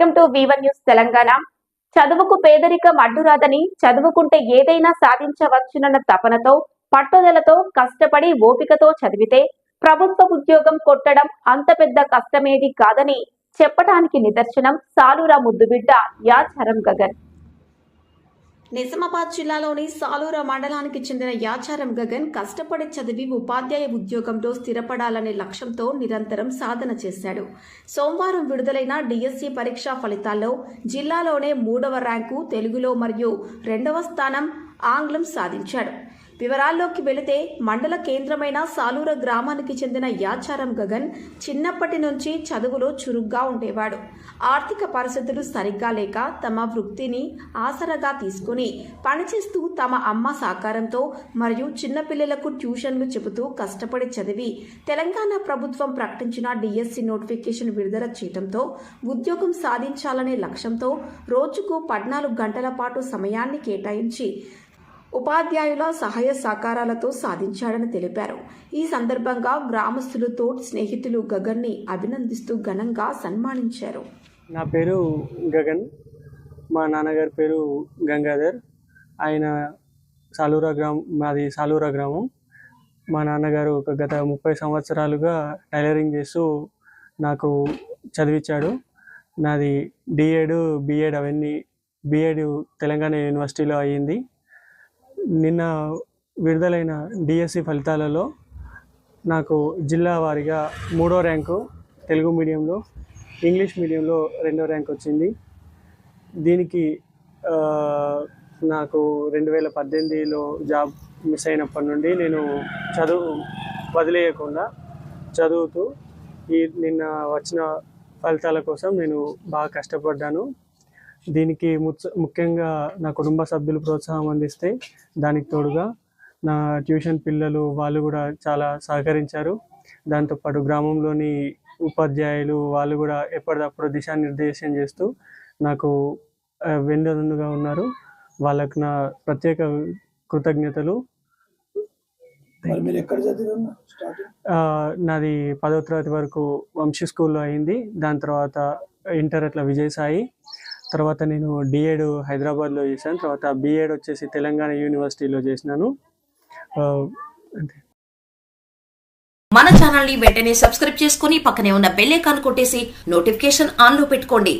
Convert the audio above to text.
To వివన్ news Telangana. చదువుకు పేదరికం అడ్డురాదని చదువుకుంటే ఏదైనా సాధించవచ్చునన్న తపనతో పట్టుదలతో కష్టపడి ఓపికతో చదివితే ప్రభుత్వ ఉద్యోగం కొట్టడం అంత పెద్ద కష్టమేది కాదని చెప్పటానికి నిదర్శనం సాలూరా ముద్దుబిడ్డ యాచరం గగన్. నిజామాబాద్ జిల్లాలోని సాలూర మండలానికి చెందిన యాచారం గగన్ కష్టపడి చదివి ఉపాధ్యాయ ఉద్యోగంలో స్థిరపడాలనే లక్ష్యంతో నిరంతరం సాధన చేశాడు. సోమవారం విడుదలైన డిఎస్సి పరీక్షా ఫలితాల్లో జిల్లాలోనే మూడవ ర్యాంకు తెలుగులో మరియు రెండవ స్థానం ఆంగ్లం సాధించాడు. వివరాల్లోకి వెళితే మండల కేంద్రమైన సాలూర గ్రామానికి చెందిన యాచారం గగన్ చిన్నప్పటి నుంచి చదువులో చురుగ్గా ఉండేవాడు. ఆర్థిక పరిస్థితులు సరిగ్గా లేక తమ వృత్తిని ఆసరగా తీసుకుని పనిచేస్తూ తమ అమ్మ సహకారంతో మరియు చిన్నపిల్లలకు ట్యూషన్లు చెబుతూ కష్టపడి చదివి తెలంగాణ ప్రభుత్వం ప్రకటించిన డిఎస్సి నోటిఫికేషన్ విడుదల చేయడంతో ఉద్యోగం సాధించాలనే లక్ష్యంతో రోజుకు పద్నాలుగు గంటల పాటు సమయాన్ని కేటాయించి ఉపాధ్యాయుల సహాయ సహకారాలతో సాధించాడని తెలిపారు. ఈ సందర్భంగా గ్రామస్తులు తోటి స్నేహితులు గగన్ని అభినందిస్తూ ఘనంగా సన్మానించారు. నా పేరు గగన్. మా నాన్నగారి పేరు గంగాధర్. ఆయన సాలూరా గ్రామం మాది సాలూరా గ్రామం. మా నాన్నగారు ఒక గత ముప్పై సంవత్సరాలుగా టైలరింగ్ చేస్తూ నాకు చదివించాడు నాది డిఎడ్ బిఎడ్ అవన్నీ బిఎడ్ తెలంగాణ యూనివర్సిటీలో అయ్యింది. నిన్న విడుదలైన డిఎస్సి ఫలితాలలో నాకు జిల్లా వారీగా మూడో ర్యాంకు తెలుగు మీడియంలో ఇంగ్లీష్ మీడియంలో రెండో ర్యాంక్ వచ్చింది. దీనికి నాకు రెండు వేల పద్దెనిమిదిలో జాబ్ మిస్ అయినప్పటి నుండి నేను చదువు వదిలేయకుండా చదువుతూ ఈ నిన్న వచ్చిన ఫలితాల కోసం నేను బాగా కష్టపడ్డాను. దీనికి ముఖ్యంగా నా కుటుంబ సభ్యులు ప్రోత్సాహం అందిస్తే దానికి తోడుగా నా ట్యూషన్ పిల్లలు వాళ్ళు కూడా చాలా సహకరించారు. దాంతోపాటు గ్రామంలోని ఉపాధ్యాయులు వాళ్ళు కూడా ఎప్పటికప్పుడు దిశానిర్దేశం చేస్తూ నాకు వెన్నుదన్నుగా ఉన్నారు. వాళ్ళకు నా ప్రత్యేక కృతజ్ఞతలు. నాది పదో తరగతి వరకు వంశీ స్కూల్లో అయింది. దాని తర్వాత ఇంటర్ అట్లా విజయసాయి. తర్వాత నేను డిఎడ్ హైదరాబాద్లో చేశాను. తర్వాత బిఎడ్ వచ్చేసి తెలంగాణ యూనివర్సిటీలో చేసినాను. అంతే. మన ఛానల్ని వెంటనే సబ్స్క్రైబ్ చేసుకుని పక్కనే ఉన్న బెల్ ఐకాన్ కొట్టేసి నోటిఫికేషన్ ఆన్లో పెట్టుకోండి.